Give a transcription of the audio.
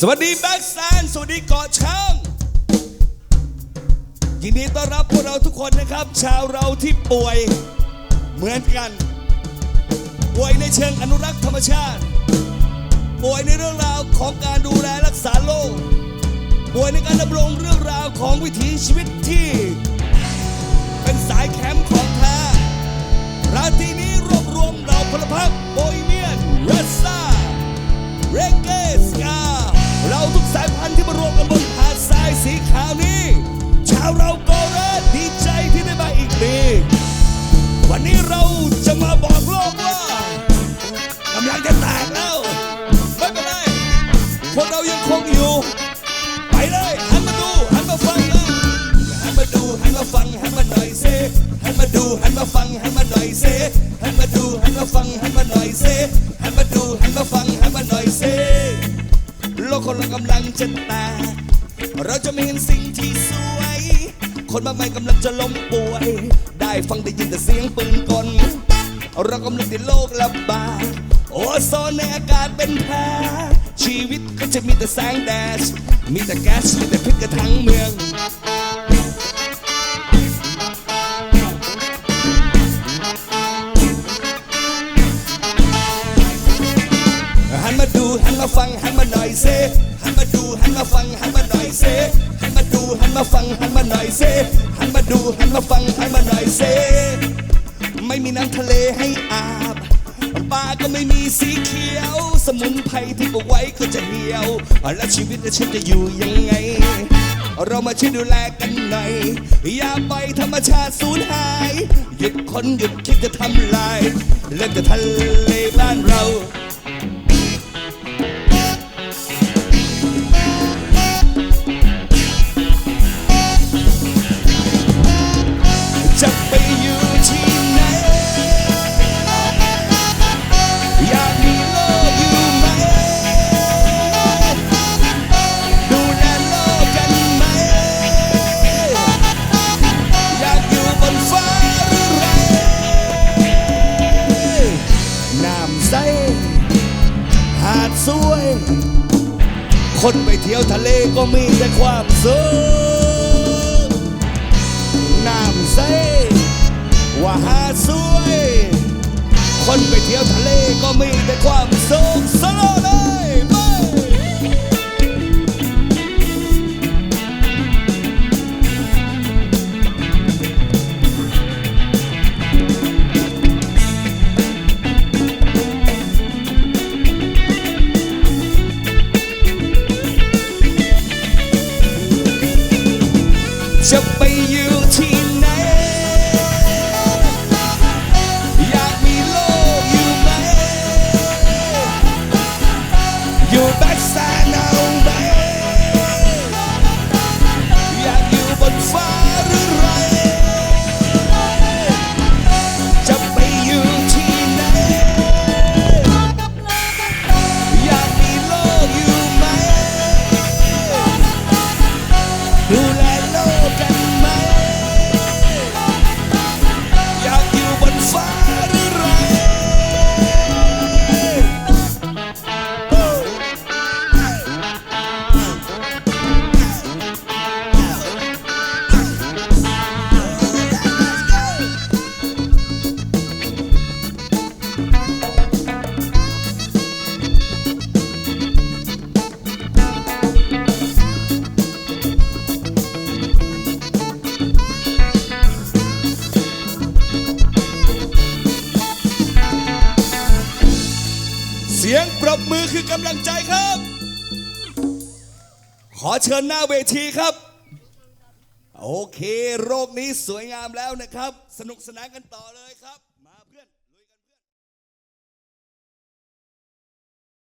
สวัสดีแบ็กแซนสวัสดีเกาะช้างยินดีต้อนรับพวกเราทุกคนนะครับ ชาวเราที่ป่วยเหมือนกัน ป่วยในเชิงอนุรักษ์ธรรมชาติ ป่วยในเรื่องราวของการดูแลรักษาโลก ป่วยในการดำรงเรื่องราวของวิถีชีวิตที่าวเราโกเรสดีใจที่ได้มาอีกปีวันนี้เราจะมาบอกโลกว่ากำลังจะแตกแล้วไม่เป็นไรพวกเรายังคงอยู่ ไปเลยหันมาดูหันมาฟังเลยหันมาดูหันมาฟังหันมาหน่อยเซหันมาดูหันมาฟังหันมาหน่อยเซหันมาดูหันมาฟังหันมาหน่อยเซหันมาดูหันมาฟังหันมาหน่อยเซโลกคนเรากำลังจะแตกเราจะไม่เห็นสิ่งที่สวย คนมากมายกำลังจะล้มป่วย ได้ฟังได้ยินแต่เสียงปืนกล เรากำลังติดโรคระบาดโอโซนในอากาศเป็นแพ้ชีวิตก็จะมีแต่แสงแดดมีแต่แก๊สมีแต่พิษกระทั้งเมือง มาฟังหันมาหน่อยเซหันมาดูหันมาฟังหันมาหน่อยเซไม่มีน้ำทะเลให้อาบป่าก็ไม่มีสีเขียว สมุนไพรที่ปลูกไว้ก็จะเหี่ยว แล้วชีวิตฉันจะอยู่ยังไง เรามาช่วยดูแลกันหน่อย อย่าปล่อยธรรมชาติสูญหาย หยุดคนหยุดคิดจะทำลาย เลิกจะทะเลบ้านเรา คนไปเที่ยวทะเลก็มีแต่ความสุขน้ำใสว่าหาดส จะไสียงปรบมือคือกำลังใจครับ ขอเชิญหน้าเวทีครับ โอเค โรคนี้สวยงามแล้วนะครับ สนุกสนานกันต่อเลยครับ